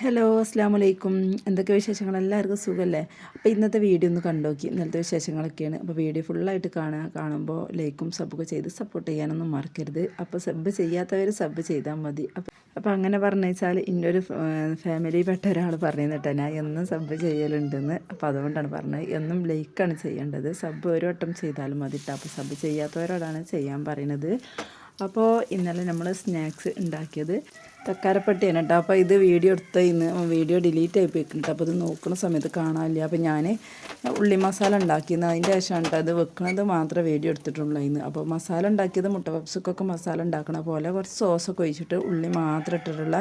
Hello അസ്സാം വലൈക്കും എന്തൊക്കെ വിശേഷങ്ങൾ? എല്ലാവർക്കും സുഖമല്ലേ അപ്പോൾ ഇന്നത്തെ വീഡിയോ ഒന്ന് കണ്ടോക്കി ഇന്നലത്തെ വിശേഷങ്ങളൊക്കെയാണ്. അപ്പോൾ വീഡിയോ ഫുള്ളായിട്ട് കാണുക കാണുമ്പോൾ ലൈക്കും സബ്ബൊക്കെ ചെയ്ത് സപ്പോർട്ട് ചെയ്യാനൊന്നും മറക്കരുത്. അപ്പോൾ സബ്ബ് ചെയ്യാത്തവർ സബ്ബ് ചെയ്താൽ മതി. അപ്പോൾ അങ്ങനെ പറഞ്ഞു വെച്ചാൽ ഇന്നൊരു ഫാമിലി പെട്ട ഒരാൾ പറഞ്ഞു കേട്ടോ ഞാൻ എന്നും സബ്ബ് ചെയ്യലുണ്ടെന്ന്. അപ്പോൾ അതുകൊണ്ടാണ് പറഞ്ഞത്. എന്നും ലൈക്കാണ് ചെയ്യേണ്ടത്. സബ്ബ് ഒരു വട്ടം ചെയ്താലും മതി കേട്ടോ അപ്പോൾ സബ്ബ് ചെയ്യാത്തവരോടാണ് ചെയ്യാൻ പറയുന്നത് അപ്പോൾ ഇന്നലെ നമ്മൾ സ്നാക്സ് ഉണ്ടാക്കിയത്. തക്കാരപ്പട്ടിയാണ് കേട്ടോ. അപ്പോൾ ഇത് വീഡിയോ എടുത്ത ഇന്ന് വീഡിയോ ഡിലീറ്റ് ആയി പോയിട്ടുണ്ട് അപ്പോൾ ഇത് നോക്കുന്ന സമയത്ത് കാണാനില്ല. അപ്പോൾ ഞാൻ ഉള്ളി മസാല ഉണ്ടാക്കിയെന്ന് അതിന്റെ ശേഷമാണ് കേട്ടോ അത് വെക്കുന്നത് മാത്രമേ വീഡിയോ എടുത്തിട്ടുള്ളൂ ഇന്ന് അപ്പോൾ മസാല ഉണ്ടാക്കിയത് മുട്ട പപ്സക്കൊക്കെ മസാല ഉണ്ടാക്കണ പോലെ കുറച്ച് സോസൊക്കെ ഒഴിച്ചിട്ട് ഉള്ളി മാത്രം ഇട്ടിട്ടുള്ള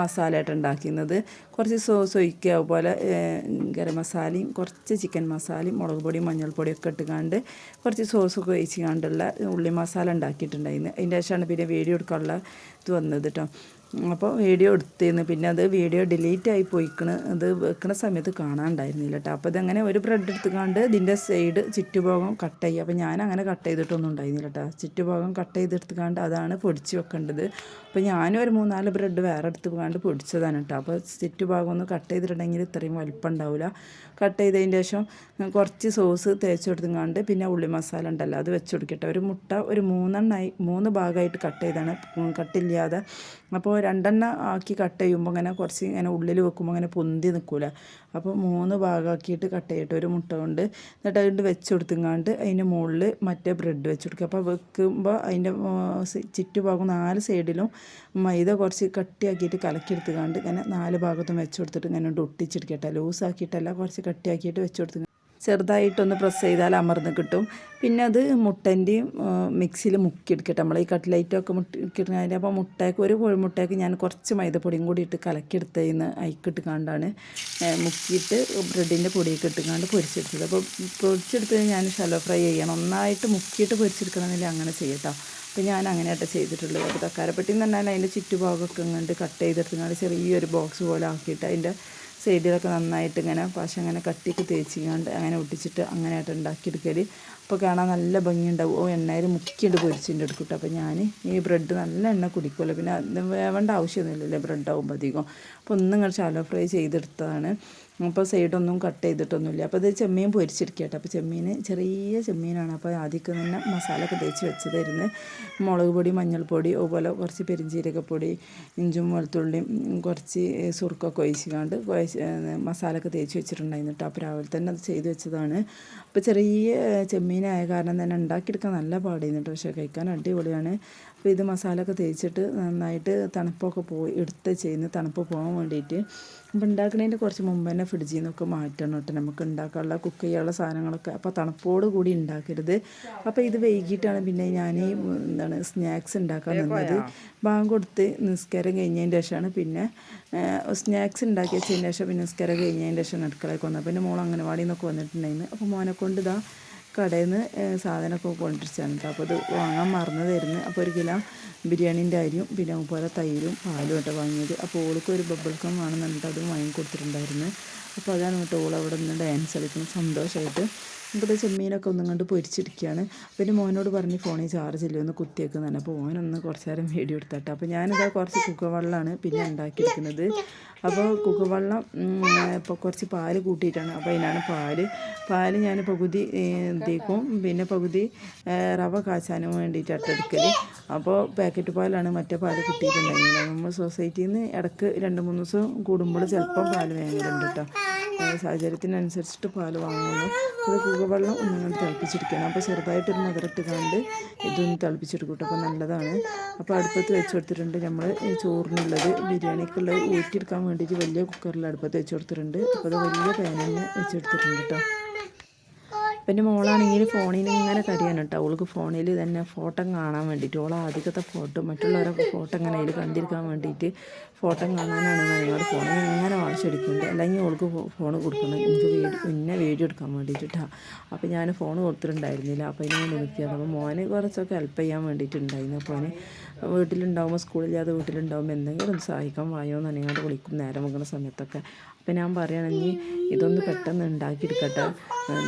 മസാലയായിട്ട് ഉണ്ടാക്കുന്നത്. കുറച്ച് സോസ് ഒഴിക്കുക. അതുപോലെ ഗരം മസാലയും കുറച്ച് ചിക്കൻ മസാലയും മുളക് പൊടിയും മഞ്ഞൾപ്പൊടിയും ഒക്കെ ഇട്ടുകാണ്ട് കുറച്ച് സോസൊക്കെ ഒഴിച്ച് കണ്ടുള്ള ഉള്ളി മസാല ഉണ്ടാക്കിയിട്ടുണ്ടായിരുന്നു അതിന്റെ ശേഷമാണ് പിന്നെ വീഡിയോ എടുക്കാനുള്ള ഇത് വന്നത് കേട്ടോ. അപ്പോൾ വീഡിയോ എടുത്തിരുന്നു. പിന്നെ അത് വീഡിയോ ഡിലീറ്റ് ആയി പോയിക്കണ്. അത് വെക്കുന്ന സമയത്ത് കാണാണ്ടായിരുന്നില്ല കേട്ടോ. അപ്പോൾ ഇതങ്ങനെ ഒരു ബ്രെഡ് എടുത്തുകൊണ്ട് ഇതിന്റെ സൈഡ് ചുറ്റുഭാഗം കട്ട് ചെയ്യുക അപ്പോൾ ഞാൻ അങ്ങനെ കട്ട് ചെയ്തിട്ടൊന്നും ഉണ്ടായിരുന്നില്ല കേട്ടോ. ചുറ്റുഭാഗം കട്ട് ചെയ്തെടുത്തുകൊണ്ട് അതാണ് പൊടിച്ച് വെക്കേണ്ടത്. അപ്പോൾ ഞാനും ഒരു മൂന്നാൽ ബ്രെഡ് വേറെ എടുത്ത് പോകാണ്ട് പൊടിച്ചതാണ് കേട്ടോ. അപ്പോൾ ചുറ്റുഭാഗം ഒന്ന് കട്ട് ചെയ്തിട്ടുണ്ടെങ്കിൽ ഇത്രയും വലിപ്പം ഉണ്ടാവില്ല. കട്ട് ചെയ്തതിന് ശേഷം കുറച്ച് സോസ് തേച്ച് കൊടുത്തുകൊണ്ട് പിന്നെ ഉള്ളി മസാല ഉണ്ടല്ലോ അത് വെച്ച് കൊടുക്കട്ടെ. ഒരു മുട്ട ഒരു മൂന്നെണ്ണായി മൂന്ന് ഭാഗമായിട്ട് കട്ട് ചെയ്താണ് കട്ടില്ലാതെ അപ്പോൾ രണ്ടെണ്ണം ആക്കി കട്ട് ചെയ്യുമ്പോൾ ഇങ്ങനെ കുറച്ച് ഇങ്ങനെ ഉള്ളിൽ വെക്കുമ്പോൾ ഇങ്ങനെ പൊന്തി നിൽക്കില്ല അപ്പോൾ മൂന്ന് ഭാഗമാക്കിയിട്ട് കട്ട് ചെയ്തിട്ട് ഒരു മുട്ട കൊണ്ട് എന്നിട്ട് അതുകൊണ്ട് വെച്ച് കൊടുത്തുങ്ങാണ്ട് അതിന്റെ മുകളിൽ മറ്റേ ബ്രെഡ് വെച്ച് കൊടുക്കുക അപ്പോൾ വെക്കുമ്പോൾ അതിന്റെ ചുറ്റുഭാഗം നാല് സൈഡിലും മൈദ കുറച്ച് കട്ടിയാക്കിയിട്ട് കലക്കിയെടുത്തുകൊണ്ട് ഇങ്ങനെ നാല് ഭാഗത്തും വെച്ച് കൊടുത്തിട്ട് ഇങ്ങനെ ഒട്ടിച്ചെടുക്കട്ടെ. ലൂസാക്കിയിട്ടല്ല കുറച്ച് കട്ടിയാക്കിയിട്ട് വെച്ച് കൊടുത്ത് ചെറുതായിട്ടൊന്ന് പ്രസ് ചെയ്താൽ അമർന്ന് കിട്ടും. പിന്നെ അത് മുട്ടന്റെയും മിക്സിയിൽ മുക്കിയെടുക്കട്ടെ. നമ്മൾ ഈ കട്ട്ലൈറ്റൊക്കെ മുക്കിയിടുന്നതിന്റെ അപ്പോൾ മുട്ടയ്ക്ക് ഒരു കോഴിമുട്ടയ്ക്ക് ഞാൻ കുറച്ച് മൈദപ്പൊടിയും കൂടി ഇട്ട് കലക്കിയെടുത്തതിന്ന് അയക്കിട്ട് കണ്ടാണ് മുക്കിയിട്ട് ബ്രെഡിന്റെ പൊടിയൊക്കെ ഇട്ടുകൊണ്ട് പൊരിച്ചെടുത്തത്. അപ്പോൾ പൊരിച്ചെടുത്തത് ഞാൻ ഷലോ ഫ്രൈ ചെയ്യണം. ഒന്നായിട്ട് മുക്കിയിട്ട് പൊരിച്ചെടുക്കണമെന്നില്ല അങ്ങനെ ചെയ്യട്ടോ. അപ്പോൾ ഞാൻ അങ്ങനെയായിട്ട് ചെയ്തിട്ടുള്ളത്. അപ്പോൾ തക്കാരപ്പെട്ടി എന്ന് പറഞ്ഞാൽ അതിന്റെ ചുറ്റുഭാഗമൊക്കെ ഇങ്ങോട്ട് കട്ട് ചെയ്തെടുത്തുകൊണ്ട് ചെറിയൊരു ബോക്സ് പോലെ ആക്കിയിട്ട് അതിന്റെ സൈഡിലൊക്കെ നന്നായിട്ട് ഇങ്ങനെ പശ അങ്ങനെ കട്ടിക്ക് തേച്ചിങ്ങാണ്ട് അങ്ങനെ ഒട്ടിച്ചിട്ട് അങ്ങനെയായിട്ട് ഉണ്ടാക്കിയെടുക്കൽ അപ്പോൾ കാണാൻ നല്ല ഭംഗിയുണ്ടാവും. ഓ എണ്ണയിൽ മുക്കിയിട്ട് പൊരിച്ചിട്ട് എടുക്കട്ടെ അപ്പോൾ ഞാൻ ഈ ബ്രെഡ് നല്ല എണ്ണ കുടിക്കുമല്ലോ പിന്നെ വേവേണ്ട ആവശ്യമൊന്നുമില്ലല്ലേ ബ്രെഡ് ആകുമ്പോൾ അധികം. അപ്പോൾ ഒന്നും ഇങ്ങനെ ഷാലോ ഫ്രൈ ചെയ്തെടുത്തതാണ്. അപ്പോൾ സൈഡൊന്നും കട്ട് ചെയ്തിട്ടൊന്നുമില്ല. അപ്പോൾ ഇത് ചെമ്മീൻ പൊരിച്ചിരിക്കട്ടെ അപ്പോൾ ചെമ്മീൻ ചെറിയ ചെമ്മീനാണ്. അപ്പോൾ ആദ്യം തന്നെ മസാലയൊക്കെ തേച്ച് വെച്ചതായിരുന്നു. മുളക് പൊടി മഞ്ഞൾപ്പൊടി അതുപോലെ കുറച്ച് പെരിഞ്ചീരകപ്പൊടി ഇഞ്ചും വെളുത്തുള്ളിയും കുറച്ച് സുറുക്കൊക്കെ ഒഴിച്ചുകൊണ്ട് കുഴച്ച് മസാലയൊക്കെ തേച്ച് വെച്ചിട്ടുണ്ടായിരുന്നു കേട്ടോ. അപ്പോൾ രാവിലെ തന്നെ അത് ചെയ്ത് വെച്ചതാണ്. അപ്പോൾ ചെറിയ ചെമ്മീനായ കാരണം തന്നെ ഉണ്ടാക്കിയെടുക്കാൻ നല്ല പാടിയിരുന്നു പക്ഷേ കഴിക്കാൻ അടിപൊളിയാണ്. അപ്പോൾ ഇത് മസാലയൊക്കെ തേച്ചിട്ട് നന്നായിട്ട് തണുപ്പൊക്കെ പോയി എടുത്ത് ചെയ്യുന്ന തണുപ്പ് പോകാൻ വേണ്ടിയിട്ട് അപ്പോൾ ഉണ്ടാക്കുന്നതിന്റെ കുറച്ച് മുമ്പ് തന്നെ ഫ്രിഡ്ജിൽ നിന്നൊക്കെ മാറ്റണം കേട്ടോ നമുക്ക് ഉണ്ടാക്കാനുള്ള കുക്ക് ചെയ്യാനുള്ള സാധനങ്ങളൊക്കെ അപ്പോൾ തണുപ്പോട് കൂടി ഉണ്ടാക്കരുത് അപ്പോൾ ഇത് വൈകിട്ടാണ് പിന്നെ ഞാൻ എന്താണ് സ്നാക്സ് ഉണ്ടാക്കാൻ നിന്നത് ബാങ്ക് കൊടുത്ത് നിസ്കാരം കഴിഞ്ഞതിന്റെ ശേഷമാണ് പിന്നെ സ്നാക്സ് ഉണ്ടാക്കി വെച്ചതിന് ശേഷം പിന്നെ നിസ്കാരം കഴിഞ്ഞതിന്റെ ശേഷം അടുക്കളയ്ക്ക് വന്നത്. പിന്നെ മോൾ അംഗനവാടിയിൽ നിന്നൊക്കെ വന്നിട്ടുണ്ടായിരുന്നു അപ്പോൾ മോനെ കൊണ്ട് ഇതാ കടയിൽ നിന്ന് സാധനമൊക്കെ കൊണ്ടിരിച്ചാണ് കേട്ടോ അപ്പോൾ അത് വാങ്ങാൻ മറന്നു തരുന്നത് അപ്പോൾ ഒരു കിലോ ബിരിയാണീന്റെ അരിയും പിന്നെ അതുപോലെ തൈരും പാലും കേട്ടോ വാങ്ങിയത്. അപ്പോൾ ഓൾക്ക് ഒരു ബബിൾക്കം വേണമെന്നുണ്ട്. അതും വാങ്ങി കൊടുത്തിട്ടുണ്ടായിരുന്നു അപ്പോൾ അതാണ് കേട്ടോ ഓൾ അവിടെ നിന്ന് ഡാൻസ് കളിക്കുന്നത്. സന്തോഷമായിട്ട് ഇപ്പോൾ ചെമ്മീനൊക്കെ ഒന്നും കണ്ട് പൊരിച്ചിരിക്കുകയാണ് പിന്നെ മോനോട് പറഞ്ഞ് ഫോണിൽ ചാർജ് ഇല്ല? ഒന്ന് കുത്തിയേക്കുന്നതാണ് അപ്പോൾ മോനൊന്ന് കുറച്ച് നേരം വീഡിയോ എടുത്തട്ടെ. അപ്പോൾ ഞാനിതാ കുറച്ച് കുക്കവെള്ളമാണ് പിന്നെ ഉണ്ടാക്കിയിരിക്കുന്നത് അപ്പോൾ കുക്കവെള്ളം ഇപ്പോൾ കുറച്ച് പാൽ കൂട്ടിയിട്ടാണ്. അപ്പോൾ അതിനാണ് പാൽ. പാൽ ഞാൻ പകുതി തേക്കും പിന്നെ പകുതി റവ കാച്ചാനും വേണ്ടിയിട്ട് അട്ടെടുക്കൽ അപ്പോൾ പാക്കറ്റ് പാലാണ് മറ്റേ പാൽ കിട്ടിയിട്ടുണ്ടായിരുന്നത്. നമ്മൾ സൊസൈറ്റിയിൽ നിന്ന് ഇടയ്ക്ക് രണ്ട് മൂന്ന് ദിവസം കൂടുമ്പോൾ ചിലപ്പം പാൽ വേണ്ടിയിട്ടുണ്ട് കേട്ടോ സാഹചര്യത്തിനനുസരിച്ചിട്ട് പാൽ വാങ്ങുന്നു. അത് കുകവെള്ളം ഒന്നും തിളപ്പിച്ചെടുക്കണം അപ്പോൾ ചെറുതായിട്ടൊരു മധുരട്ട് കണ്ട് ഇതൊന്ന് തിളപ്പിച്ചെടുക്കട്ടെ. അപ്പോൾ നല്ലതാണ്. അപ്പോൾ അടുപ്പത്ത് വെച്ച് കൊടുത്തിട്ടുണ്ട് നമ്മൾ ചോറിനുള്ളത് ബിരിയാണിക്കുള്ളത് ഊറ്റിയെടുക്കാൻ വേണ്ടിയിട്ട് വലിയ കുക്കറിൽ അടുപ്പത്ത് വെച്ച് കൊടുത്തിട്ടുണ്ട്. അപ്പോൾ അത് വലിയ പാനിന് വെച്ചെടുത്തിട്ടുണ്ട് കേട്ടോ. പിന്നെ മോളാണെങ്കിൽ ഫോണിൽ ഇങ്ങനെ കരയാണ് കേട്ടോ അവൾക്ക് ഫോണിൽ തന്നെ ഫോട്ടോ കാണാൻ വേണ്ടിയിട്ട് ഓൾ ആദ്യത്തെ ഫോട്ടോ മറ്റുള്ളവരൊക്കെ ഫോട്ടോ ഇങ്ങനെ അതിൽ കണ്ടിരിക്കാൻ വേണ്ടിയിട്ട് ഫോട്ടോ കാണാനാണ് ഞങ്ങളുടെ ഫോണിൽ ഇങ്ങനെ വാങ്ങിച്ചെടുക്കുന്നുണ്ട് അല്ലെങ്കിൽ അവൾക്ക് ഫോൺ കൊടുക്കണം. എനിക്ക് വീഡിയോ പിന്നെ വീഡിയോ എടുക്കാൻ വേണ്ടിയിട്ടാണ് അപ്പോൾ ഞാൻ ഫോൺ കൊടുത്തിട്ടുണ്ടായിരുന്നില്ല. അപ്പോൾ ഞാൻ നിർത്തിയത് അപ്പോൾ മോന് കുറച്ചൊക്കെ ഹെൽപ്പ് ചെയ്യാൻ വേണ്ടിയിട്ടുണ്ടായിരുന്നു അപ്പോൾ അവന് വീട്ടിലുണ്ടാകുമ്പോൾ സ്കൂളില്ലാതെ വീട്ടിലുണ്ടാകുമ്പോൾ എന്തെങ്കിലും സഹായിക്കാൻ വായോ എന്ന് അനങ്ങാണ്ട് വിളിക്കും. നേരം വെക്കുന്ന സമയത്തൊക്കെ. അപ്പം ഞാൻ പറയുകയാണെങ്കിൽ ഇതൊന്ന് പെട്ടെന്ന് ഉണ്ടാക്കിയെടുക്കട്ടെ.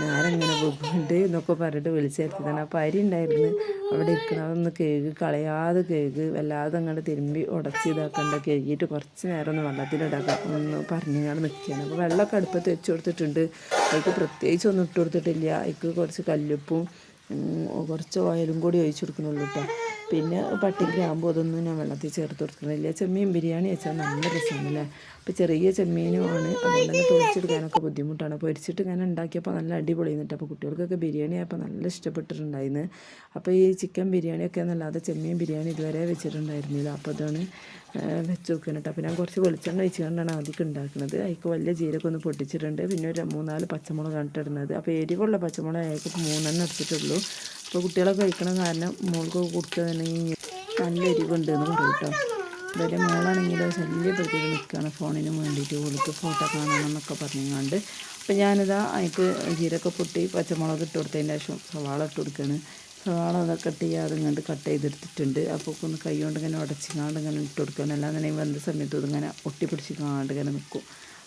ഞാനങ്ങനെ പോകുന്നുണ്ട് എന്നൊക്കെ പറഞ്ഞിട്ട് വിളിച്ചു വിളിച്ചെടുത്തതാണ് അപ്പോൾ അരി ഉണ്ടായിരുന്നു. അവിടെ ഇരിക്കുന്നതൊന്ന് കേക്ക് കളയാതെ കേക്ക് വല്ലാതെ അങ്ങോട്ട് തിരുമ്പി ഉടച്ച് ഇതാക്കണ്ട കേക്കിയിട്ട് കുറച്ച് നേരം ഒന്ന് വെള്ളത്തിലിടാക്കാം ഒന്ന് ഞാൻ നിൽക്കുകയാണ് അപ്പോൾ വെള്ളമൊക്കെ അടുപ്പത്ത് വെച്ച് കൊടുത്തിട്ടുണ്ട്. അതിക്ക് പ്രത്യേകിച്ച് ഒന്നും ഇട്ട് കൊടുത്തിട്ടില്ല. അതിക്ക് കുറച്ച് കല്ലുപ്പും കുറച്ച് ഓയിലും കൂടി ഒഴിച്ചു കൊടുക്കണുള്ളൂ കേട്ടോ പിന്നെ പട്ടി ഗ്രാമ്പൂ അതൊന്നും ഞാൻ വെള്ളത്തിൽ ചേർത്ത് കൊടുക്കുന്നില്ല. ചെമ്മീൻ ബിരിയാണി വെച്ചാൽ നല്ല രസമാണല്ലേ? അപ്പോൾ ചെറിയ ചെമ്മീനുമാണ് അതുകൊണ്ട് തന്നെ പൊരിച്ചെടുക്കാനൊക്കെ ബുദ്ധിമുട്ടാണ്. പൊരിച്ചിട്ട് ഞാൻ ഉണ്ടാക്കിയപ്പോൾ നല്ല അടിപൊളി എന്നിട്ട് അപ്പോൾ കുട്ടികൾക്കൊക്കെ ബിരിയാണി ആയപ്പോൾ നല്ല ഇഷ്ടപ്പെട്ടിട്ടുണ്ടായിരുന്നു. അപ്പോൾ ഈ ചിക്കൻ ബിരിയാണിയൊക്കെ എന്നല്ലാതെ ചെമ്മീൻ ബിരിയാണി ഇതുവരെ വെച്ചിട്ടുണ്ടായിരുന്നില്ല. അപ്പോൾ അതാണ് വെച്ച് കേട്ടോ. അപ്പോൾ ഞാൻ കുറച്ച് വെളിച്ചെണ്ണ വെച്ചുകൊണ്ടാണ് ആദ്യം ഉണ്ടാക്കുന്നത്. അതിക്ക് വലിയ ജീരകം ഒന്ന് പൊട്ടിച്ചിട്ടുണ്ട്. പിന്നെ ഒരു മൂന്നാൽ പച്ചമുളക് ഇടുന്നത് അപ്പോൾ എരിവുള്ള പച്ചമുളക് അയാൾക്ക് മൂന്നെണ്ണം എടുത്തിട്ടുള്ളൂ. അപ്പോൾ കുട്ടികളൊക്കെ കഴിക്കണ കാരണം മോൾക്ക് കൊടുക്കുകയാണെന്നുണ്ടെങ്കിൽ നല്ല എരിവുണ്ട് എന്ന് പറയും കേട്ടോ. ഇവരെ മോളാണെങ്കിൽ ശല്യപ്പെടുത്തിയിട്ട് നിൽക്കുകയാണ് ഫോണിന് വേണ്ടിയിട്ട് ഓൾക്ക് ഫോട്ടോ കാണണമെന്നൊക്കെ പറഞ്ഞുകൊണ്ട് അപ്പോൾ ഞാനിതാ അതിക്ക് ജീരൊക്കെ പൊട്ടി പച്ചമുളക് ഇട്ട് കൊടുത്തതിന് ശേഷം സവാള ഇട്ട് കൊടുക്കുകയാണ് സവാള അതൊക്കെ കട്ട് ചെയ്യാതെ ഇങ്ങോട്ട് കട്ട് ചെയ്തെടുത്തിട്ടുണ്ട്. അപ്പോൾ ഒന്ന് കൈ കൊണ്ട് ഇങ്ങനെ ഉടച്ചിങ്ങാണ്ട് ഇങ്ങനെ ഇട്ട് കൊടുക്കുകയാണ് തന്നെ വന്ന സമയത്ത് ഇതിങ്ങനെ ഒട്ടിപ്പിടിച്ച് കാണ്ട് ഇങ്ങനെ നിൽക്കും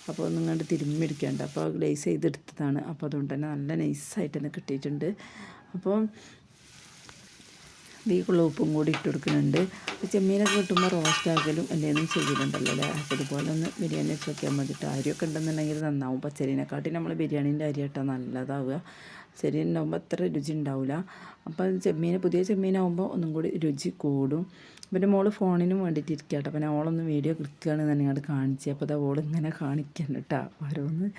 അപ്പോൾ ഒന്നും കണ്ട് തിരുമ്മി അപ്പോൾ ഗ്ലേസ് ചെയ്തെടുത്തതാണ്. അപ്പോൾ അതുകൊണ്ട് തന്നെ നല്ല നൈസായിട്ട് തന്നെ കിട്ടിയിട്ടുണ്ട്. അപ്പോൾ വീക്കുള്ള ഉപ്പും കൂടി ഇട്ട് കൊടുക്കുന്നുണ്ട് ചെമ്മീനൊക്കെ കിട്ടുമ്പോൾ റോസ്റ്റ് ആക്കലും എന്തെങ്കിലും ചെയ്തിട്ടുണ്ടല്ലോ അല്ലേ? അപ്പോൾ ഇതുപോലെ ഒന്ന് ബിരിയാണി വെച്ച് നോക്കിയാൽ മതിയിട്ട് അരിയൊക്കെ ഉണ്ടെന്നുണ്ടെങ്കിൽ നന്നാവും. പച്ചരീനെക്കാട്ടി നമ്മൾ ബിരിയാണീന്റെ അരി ഇട്ടാൽ നല്ലതാവുക ചെറിയുണ്ടാകുമ്പോൾ അത്ര രുചി ഉണ്ടാവില്ല അപ്പം ചെമ്മീൻ പുതിയ ചെമ്മീനാകുമ്പോൾ ഒന്നും കൂടി രുചി കൂടും. പിന്നെ മോൾ ഫോണിനും വേണ്ടിയിട്ട് ഇരിക്കുക കേട്ടോ അപ്പോൾ ഞാൻ ഓളൊന്ന് വീഡിയോ ക്ലിക്കാണ് തന്നെ അങ്ങോട്ട് കാണിച്ചത് അപ്പോൾ അത് ഓളിങ്ങനെ കാണിക്കാൻ കേട്ടോ ഓരോന്ന്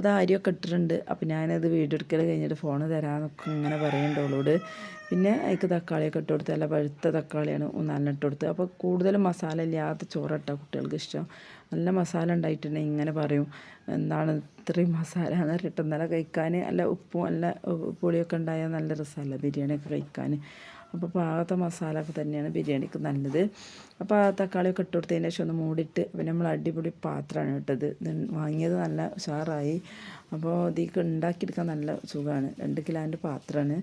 അപ്പോൾ അത് അരിയൊക്കെ ഇട്ടിട്ടുണ്ട്. അപ്പോൾ ഞാനത് വീഡിയോ എടുക്കൽ കഴിഞ്ഞിട്ട് ഫോൺ തരാമെന്നൊക്കെ ഇങ്ങനെ പറയുന്നുണ്ട് അവളോട് പിന്നെ അതിക്ക് തക്കാളിയൊക്കെ ഇട്ട് കൊടുത്ത് നല്ല പഴുത്ത തക്കാളിയാണ് നല്ല ഇട്ട് കൊടുത്ത്. അപ്പോൾ കൂടുതലും മസാല ഇല്ലാത്ത ചോറട്ട കുട്ടികൾക്ക് ഇഷ്ടം. നല്ല മസാല ഉണ്ടായിട്ടുണ്ടെങ്കിൽ ഇങ്ങനെ പറയും. എന്താണ് ഇത്രയും മസാല എന്ന് പറഞ്ഞിട്ട് കഴിക്കാൻ നല്ല ഉപ്പും നല്ല പുളിയൊക്കെ ഉണ്ടായാൽ നല്ല രസമല്ല ബിരിയാണിയൊക്കെ കഴിക്കാൻ. അപ്പോൾ പാകത്തെ മസാല ഒക്കെ തന്നെയാണ് ബിരിയാണിക്ക് നല്ലത്. അപ്പോൾ ആ തക്കാളിയൊക്കെ ഇട്ട് ശേഷം ഒന്ന് മൂടിയിട്ട് പിന്നെ നമ്മൾ അടിപൊളി പാത്രമാണ് ഇട്ടത്. വാങ്ങിയത് നല്ല ഉഷാറായി. അപ്പോൾ ഇതിക്ക് ഉണ്ടാക്കിയെടുക്കാൻ നല്ല സുഖമാണ്. രണ്ട് കിലോന്റെ പാത്രമാണ്.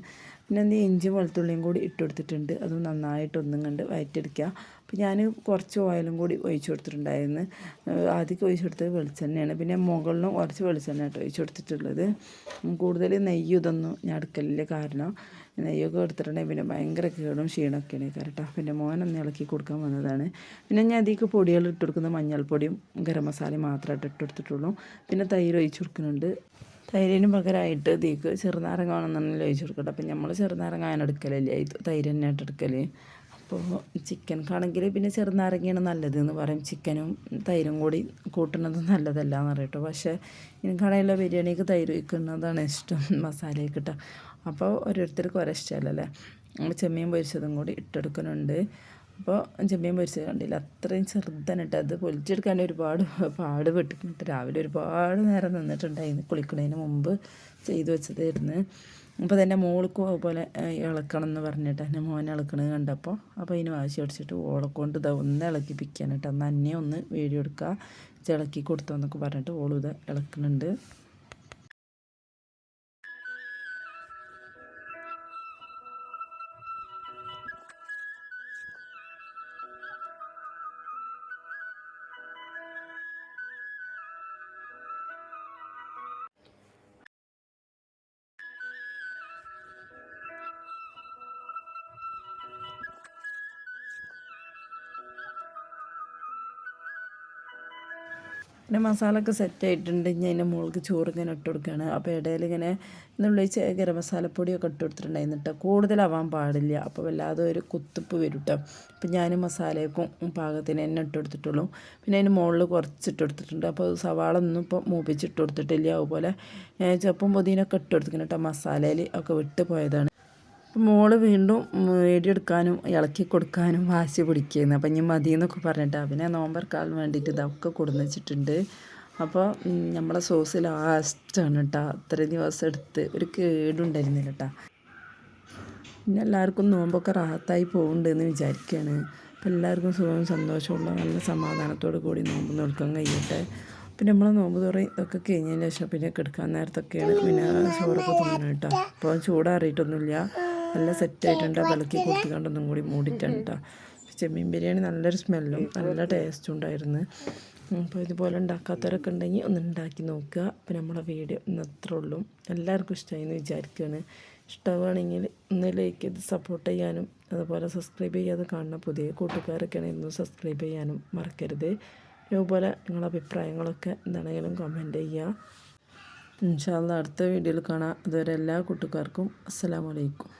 പിന്നെ എന്ത് ഇഞ്ചി വെളുത്തുള്ളിയും കൂടി ഇട്ട് കൊടുത്തിട്ടുണ്ട്. അത് നന്നായിട്ട് ഒന്നും കണ്ട് വയറ്റെടുക്കുക അപ്പോൾ ഞാൻ കുറച്ച് ഓയിലും കൂടി ഒഴിച്ച് കൊടുത്തിട്ടുണ്ടായിരുന്നു. ആദ്യം ഒഴിച്ച് കൊടുത്തത് വെളിച്ചെണ്ണയാണ്. പിന്നെ മുകളിലും കുറച്ച് വെളിച്ചെണ്ണ കേട്ടോ ഒഴിച്ച് കൊടുത്തിട്ടുള്ളത്. കൂടുതൽ നെയ്യ് ഇതൊന്നും ഞാൻ എടുക്കലില്ല. കാരണം നെയ്യൊക്കെ എടുത്തിട്ടുണ്ടെങ്കിൽ പിന്നെ ഭയങ്കര കേടും ക്ഷീണമൊക്കെയാണ്. കേട്ടോ പിന്നെ മോനൊന്ന് ഇളക്കി കൊടുക്കാൻ വന്നതാണ്. പിന്നെ ഞാൻ അതിലേക്ക് പൊടികൾ ഇട്ട് കൊടുക്കുന്ന മഞ്ഞൾപ്പൊടിയും ഗരം മസാലയും മാത്രമായിട്ട് ഇട്ട് കൊടുത്തിട്ടുള്ളൂ. പിന്നെ തൈര് ഒഴിച്ച് കൊടുക്കുന്നുണ്ട്. തൈരിന് പകരമായിട്ട് ഇതിക്ക് ചെറുനാരങ്ങ വേണമെന്നുണ്ടെങ്കിൽ ഒഴിച്ച് കൊടുക്കട്ടെ. അപ്പം നമ്മൾ ചെറുനാരങ്ങ അങ്ങനെ എടുക്കലില്ല. തൈര് തന്നെയായിട്ട് എടുക്കൽ അപ്പോൾ ചിക്കൻക്കാണെങ്കിൽ പിന്നെ ചെറുനാരങ്ങയാണ് നല്ലത് എന്ന് പറയും. ചിക്കനും തൈരും കൂടി കൂട്ടുന്നത് നല്ലതല്ല എന്ന് പറയട്ടോ പക്ഷേ എനിക്കാണെങ്കിലോ ബിരിയാണിക്ക് തൈര് വയ്ക്കുന്നതാണ് ഇഷ്ടം. മസാലയൊക്കെ ഇട്ടാൽ അപ്പോൾ ഓരോരുത്തർക്ക് ഓരോ ഇഷ്ടമല്ലല്ലേ? ചെമ്മീൻ പൊരിച്ചതും കൂടി ഇട്ടെടുക്കുന്നുണ്ട്. അപ്പോൾ ചെമ്മീൻ പൊരിച്ചത് കണ്ടില്ല. അത്രയും ചെറുതനിട്ട് അത് പൊലിച്ചെടുക്കാൻ ഒരുപാട് പാട് പെട്ടിട്ട് രാവിലെ ഒരുപാട് നേരം നിന്നിട്ടുണ്ടായിരുന്നു. കുളിക്കുന്നതിന് മുമ്പ് ചെയ്തു വെച്ചതായിരുന്നു. അപ്പോൾ തന്നെ മോൾക്കും അതുപോലെ ഇളക്കണം എന്ന് പറഞ്ഞിട്ട് എന്റെ മോനെ ഇളക്കണത് കണ്ടപ്പോൾ അപ്പോൾ അതിന് വാശി അടിച്ചിട്ട് ഓളെ കൊണ്ട് ഇതാ ഒന്ന് ഇളക്കിപ്പിക്കാനായിട്ട് അന്ന് അന്നെ ഒന്ന് വീഡിയോ എടുക്കുക ഇളക്കി കൊടുത്തോന്നൊക്കെ പറഞ്ഞിട്ട് ഓളും ഇത് ഇളക്കുന്നുണ്ട് പിന്നെ മസാല ഒക്കെ സെറ്റ് ആയിട്ടുണ്ട്. ഇനി അതിന്റെ മുകളിൽ ചോറ് ഇങ്ങനെ ഇട്ട് കൊടുക്കുകയാണ് അപ്പോൾ ഇടയിൽ ഇങ്ങനെ എന്നുള്ളിച്ച് ഗരം മസാലപ്പൊടിയൊക്കെ ഇട്ട് കൊടുത്തിട്ടുണ്ടായിരുന്നു കേട്ടോ കൂടുതലാവാൻ പാടില്ല. അപ്പോൾ വല്ലാതെ ഒരു കുത്തിപ്പ് വരും കേട്ടോ അപ്പോൾ ഞാൻ മസാലയ്ക്കും പാകത്തിന് തന്നെ ഇട്ട് കൊടുത്തിട്ടുള്ളൂ. പിന്നെ അതിന് മുകളിൽ കുറച്ച് ഇട്ട് കൊടുത്തിട്ടുണ്ട്. അപ്പോൾ സവാള ഒന്നും ഇപ്പോൾ മൂപ്പിച്ചിട്ട് കൊടുത്തിട്ടില്ല. അതുപോലെ ചപ്പും പൊതിനൊക്കെ ഇട്ട് കൊടുത്തിട്ടുണ്ട് കേട്ടോ മസാലയിൽ ഒക്കെ വിട്ട് പോയതാണ്. മോൾ വീണ്ടും എടുക്കാനും ഇളക്കി കൊടുക്കാനും വാശി പിടിക്കുന്നു അപ്പം ഇനി മതി എന്നൊക്കെ പറഞ്ഞിട്ട് അവനെ നോമ്പർക്കാൻ വേണ്ടിയിട്ട് ഇതൊക്കെ കൊടുന്ന് വെച്ചിട്ടുണ്ട്. അപ്പോൾ നമ്മളെ സോസ് ലാസ്റ്റാണ് കേട്ടോ അത്രയും ദിവസം എടുത്ത് ഒരു കേടുണ്ടായിരുന്നില്ല കേട്ടോ പിന്നെ എല്ലാവർക്കും നോമ്പൊക്കെ റാഹത്തായി പോകുന്നുണ്ടെന്ന് വിചാരിക്കുകയാണ്. അപ്പോൾ എല്ലാവർക്കും സുഖവും സന്തോഷമുള്ള നല്ല സമാധാനത്തോടു കൂടി നോമ്പ് നോക്കാൻ കഴിയട്ടെ. പിന്നെ നമ്മൾ നോമ്പ് തുറ ഇതൊക്കെ കഴിഞ്ഞതിന് ശേഷം പിന്നെ കിടക്കാൻ നേരത്തൊക്കെയാണ് പിന്നെ ചോറൊക്കെ തിന്നണം കേട്ടോ അപ്പോൾ ചൂടാറിയിട്ടൊന്നുമില്ല. നല്ല സെറ്റായിട്ടുണ്ട്. വിളക്കി കൊടുത്തുകൊണ്ട് ഒന്നും കൂടി മൂടിയിട്ടാണ് ചെമ്മീൻ ബിരിയാണി നല്ലൊരു സ്മെല്ലും നല്ല ടേസ്റ്റും ഉണ്ടായിരുന്നു. അപ്പോൾ ഇതുപോലെ ഉണ്ടാക്കാത്തവരൊക്കെ ഉണ്ടെങ്കിൽ ഒന്ന് ഉണ്ടാക്കി നോക്കുക. അപ്പോൾ നമ്മളെ വീഡിയോ ഇന്ന് അത്ര ഉള്ളു. എല്ലാവർക്കും ഇഷ്ടമായി എന്ന് വിചാരിക്കുകയാണ്. ഇഷ്ടമാണെങ്കിൽ ഒന്ന് ലൈക്ക് ചെയ്ത് സപ്പോർട്ട് ചെയ്യാനും അതുപോലെ സബ്സ്ക്രൈബ് ചെയ്യാതെ കാണുന്ന പുതിയ കൂട്ടുകാരൊക്കെ ആണെങ്കിലും സബ്സ്ക്രൈബ് ചെയ്യാനും മറക്കരുത്. ഇതുപോലെ നിങ്ങളുടെ അഭിപ്രായങ്ങളൊക്കെ എന്താണെങ്കിലും കമന്റ് ചെയ്യുക. ഇൻഷാല്ല അടുത്ത വീഡിയോയിൽ കാണാം. അതുവരെ എല്ലാ കൂട്ടുകാർക്കും അസ്സാം വലൈക്കും